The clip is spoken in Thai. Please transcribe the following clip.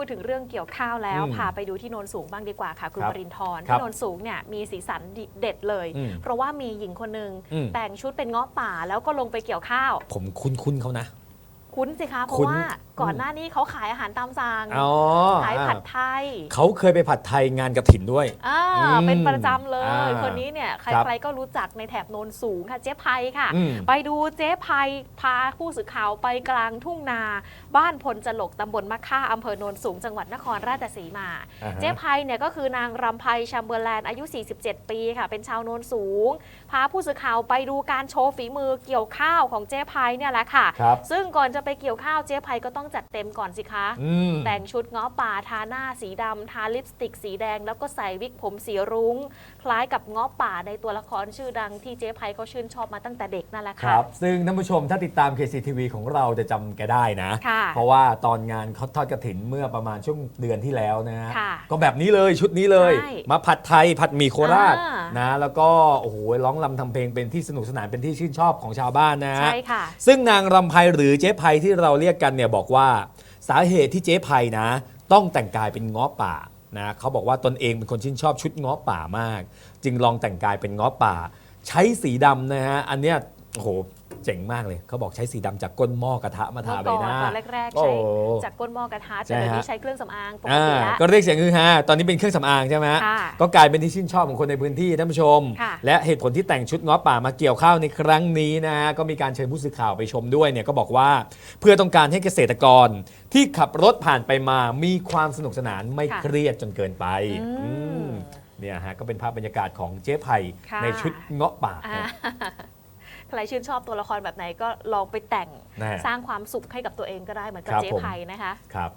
พูดถึงเรื่องเกี่ยวข้าวแล้วอืมพาไปดูที่โนนสูงบ้างดีกว่าค่ะ คุณครับปรินทร์ครับที่โนนสูงเนี่ยมีสีสันเด็ดเลยอืมเพราะว่ามีหญิงคนหนึ่งอืมแต่งชุดเป็นเงาะป่าแล้วก็ลงไปเกี่ยวข้าว ผมคุ้นๆเขานะ คุ้นสิคะ เพคุ้ราะน ว่าก่อนหน้านี้เขาขายอาหารตามสั่งอ๋อขายผัดอ่าไทยเขาเคยไปผัดไทยงานกระถินด้วย อ่าอืมเป็นประจำเลยอ่าคนนี้เนี่ยใคครับรๆก็รู้จักในแถบโนนสูงค่ะเจ๊ไพค่ะ อืม ไปดูเจ๊ไพพาผู้สื่อข่าวไปกลางทุ่งนา บ้านพลจลกตำบลมะค่าอำเภอโนนสูงจังหวัดนครราชสีมา อ่าฮะ เจ๊ไพเนี่ยก็คือนางรำไพแชมเบอร์แลนด์อายุ 47 ปีค่ะ เป็นชาวโนนสูง พาผู้สื่อข่าวไปดูการโชว์ฝีมือเกี่ยวข้าวของเจ๊ไพเนี่ยแหละค่ะ ครับ ซึ่งก่อนจะไปเกี่ยวข้าวเจ๊ไพก็ต้องจัดเต็มก่อนสิคะอืมแต่งชุดเงาะป่าทาหน้าสีดำทาลิปสติกสีแดง แล้วก็ใส่วิกผมสีรุง้ง คล้ายกับเงาะป่าในตัวละครชื่อดังที่เจ๊ไพเขาชื่นชอบมาตั้งแต่เด็กนั่นแหละคค่ะรับซึ่งท่านผู้ชมถ้าติดตาม KCTV ของเราจะจำแกได้นะค่ะเพราะว่าตอนงานเขาทอดกระถินเมื่อประมาณช่วงเดือนที่แล้วนะฮะค่ะก็แบบนี้เลยชุดนี้เลยใช่มาผัดไทยผัดหมี่โคราชอ่า นนะแล้วก็โอ้โหร้องรำทำเพลงเป็นที่สนุกสนานเป็นที่ชื่นชอบของชาวบ้านนะฮะใช่ค่ะซึ่งนางรำไพหรือเจ๊ไพที่เราเรียกกันเนี่ยบอกว่าสาเหตุที่เจ๊ไพนะ ต้องแต่งกายเป็นเงาะป่านะเขาบอกว่าตนเองเป็นคนชื่นชอบชุดเงาะป่ามาก จึงลองแต่งกายเป็นเงาะป่า ใช้สีดำนะฮะอันเนี้ยโอ้โห เจ๋งมากเลย เขาบอกใช้สีดำจากก้นหม้อกระทะมาทาเมื่อใบก่อนหน้าตอนแรกๆโอ้ใช้จากก้นหม้อกระทะแต่ใช่เดี๋ยวฮะนี้ใช้เครื่องสำอางปกอ่าติแล้วก็เรียกเสียงคือฮาตอนนี้เป็นเครื่องสำอางใช่ไหมฮะค่ะก็กลายเป็นที่ชื่นชอบของคนในพื้นที่ท่านผู้ชมค่ะและเหตุผลที่แต่งชุดเง้อป่ามาเกี่ยวข้าวในครั้งนี้นะฮะก็มีการเชิญผู้สื่อข่าวไปชมด้วยเนี่ยก็บอกว่าเพื่อต้องการให้เกษตรกรที่ขับรถผ่านไปมามีความสนุกสนานไม่ค่ะเครียดจนเกินไปอืมอืมเนี่ยฮะก็เป็นภาพบรรยากาศของเจ๊ไผ่ค่ะในชุดเงาะป่าอ่า ใครชื่นชอบตัวละครแบบไหนก็ลองไปแต่งนะฮะสร้างความสุขให้กับตัวเองก็ได้เหมือนกับครับเจ๊ผมไพนะคะครับ